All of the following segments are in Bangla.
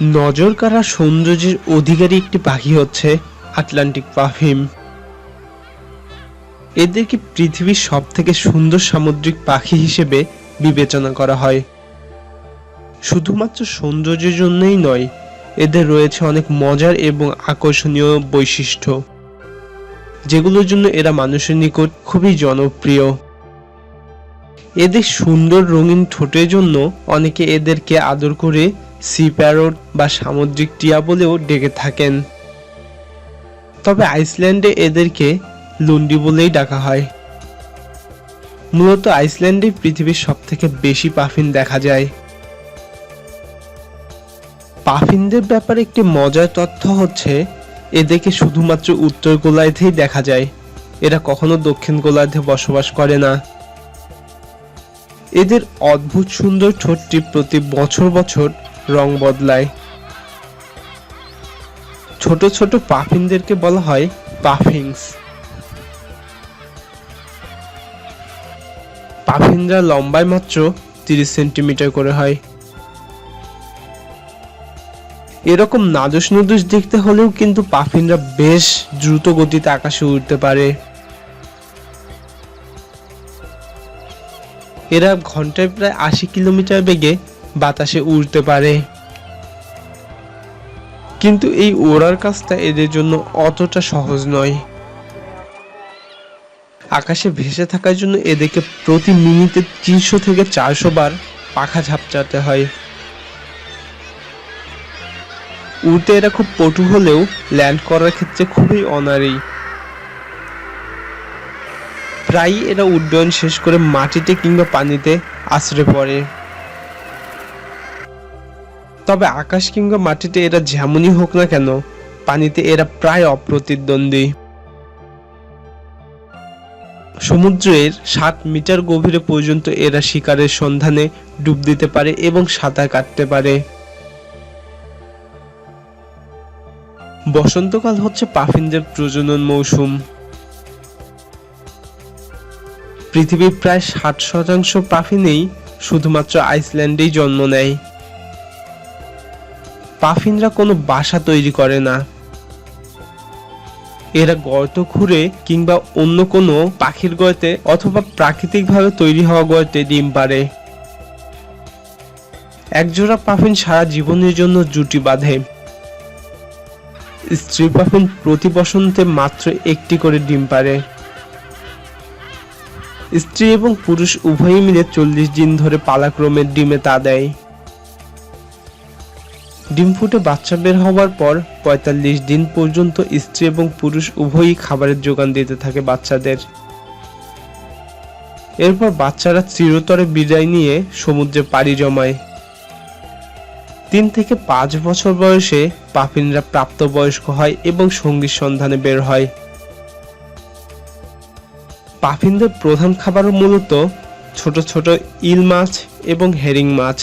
নজর কাড়া সৌন্দর্যের অধিকারী একটি পাখি হচ্ছে আটলান্টিক পাফিম এদেরকে পৃথিবীর সব থেকে সুন্দর সামুদ্রিক পাখি হিসেবে বিবেচনা করা হয়। শুধুমাত্র সৌন্দর্যের জন্যই নয়, এদের রয়েছে অনেক মজার এবং আকর্ষণীয় বৈশিষ্ট্য, যেগুলোর জন্য এরা মানুষের নিকট খুবই জনপ্রিয়। এদের সুন্দর রঙিন ঠোঁটের জন্য অনেকে এদেরকে আদর করে সি প্যারট বা সামুদ্রিক টিয়া বলেও ডেকে থাকেন। তবে আইসল্যান্ডে এদেরকে লুন্ডি বলেই ডাকা হয়। মূলত আইসল্যান্ডে পৃথিবীর সব থেকে বেশি পাফিন দেখা যায়। পাফিনদের ব্যাপারে একটি মজার তথ্য হচ্ছে, এদেরকে শুধুমাত্র উত্তর গোলার্ধেই দেখা যায়। এরা কখনো দক্ষিণ গোলার্ধে বসবাস করে না। এদের অদ্ভুত সুন্দর ঠোঁটটি প্রতি বছর বছর রং বদলায়। ছোট ছোট পাফিনদেরকে বলা হয় পাফিংস। পাফিনরা লম্বায় মাত্র তিরিশ সেন্টিমিটার করে হয়। এরকম নাদুস নুদুস দেখতে হলেও কিন্তু পাফিনরা বেশ দ্রুত গতিতে আকাশে উঠতে পারে। এরা ঘন্টায় প্রায় আশি কিলোমিটার বেগে বাতাসে উড়তে পারে। কিন্তু এই ওড়ার কাজটা এদের জন্য অতটা সহজ নয়। আকাশে ভেসে থাকার জন্য এদেরকে প্রতি মিনিটে তিনশো থেকে চারশো বার পাখা ঝাপচাতে হয়। উড়তে এরা খুব পটু হলেও ল্যান্ড করার ক্ষেত্রে খুবই অনারি। প্রায়ই এরা উড্ডয়ন শেষ করে মাটিতে কিংবা পানিতে আশ্রে পড়ে। তবে আকাশ কিংবা মাটিতে এরা যেমনই হোক না কেন, পানিতে এরা প্রায় অপ্রতিদ্বন্দ্বী। সমুদ্রের ষাট মিটার গভীরে পর্যন্ত এরা শিকারের সন্ধানে ডুব দিতে পারে এবং সাঁতার কাটতে পারে। বসন্তকাল হচ্ছে পাফিনদের প্রজনন মৌসুম। পৃথিবীর প্রায় ষাট শতাংশ পাফিনেই শুধুমাত্র আইসল্যান্ডেই জন্ম নেয়। পাফিনরা কোনো বাসা তৈরি করে না। এরা গর্ত খুঁড়ে কিংবা অন্য কোনো পাখির গর্তে অথবা প্রাকৃতিকভাবে তৈরি হওয়া গর্তে ডিম পারে একজোড়া পাফিন সারা জীবনের জন্য জুটি বাঁধে। স্ত্রী পাফিন প্রতি বসন্তে মাত্র একটি করে ডিম পারে স্ত্রী এবং পুরুষ উভয়ই মিলে চল্লিশ দিন ধরে পালাক্রমে ডিমে তা দেয়। ডিম ফুটে বাচ্চা বের হওয়ার পর পঁয়তাল্লিশ দিন পর্যন্ত স্ত্রী এবং পুরুষ উভয়ই খাবারের যোগান দিতে থাকে বাচ্চাদের। এরপর বাচ্চারা চিরতরে বিদায় নিয়ে সমুদ্রে পাড়ি জমায়। তিন থেকে পাঁচ বছর বয়সে পাফিনরা প্রাপ্তবয়স্ক হয় এবং সঙ্গীর সন্ধানে বের হয়। পাফিনদের প্রধান খাবার মূলত ছোট ছোট ইল মাছ এবং হেরিং মাছ।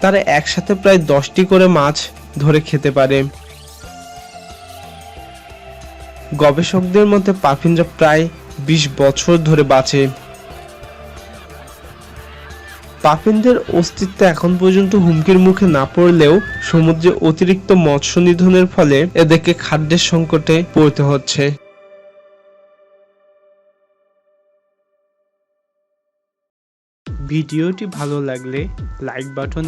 তারা একসাথে প্রায় দশটি করে মাছ ধরে খেতে পারে। গবেষকদের মধ্যে পাফিনরা প্রায় বিশ বছর ধরে বাঁচে। পাফিনদের অস্তিত্ব এখন পর্যন্ত হুমকির মুখে না পড়লেও সমুদ্রে অতিরিক্ত মৎস্য নিধনের ফলে এদেরকে খাদ্যের সংকটে পড়তে হচ্ছে। ভিডিওটি ভালো লাগলে লাইক বাটনে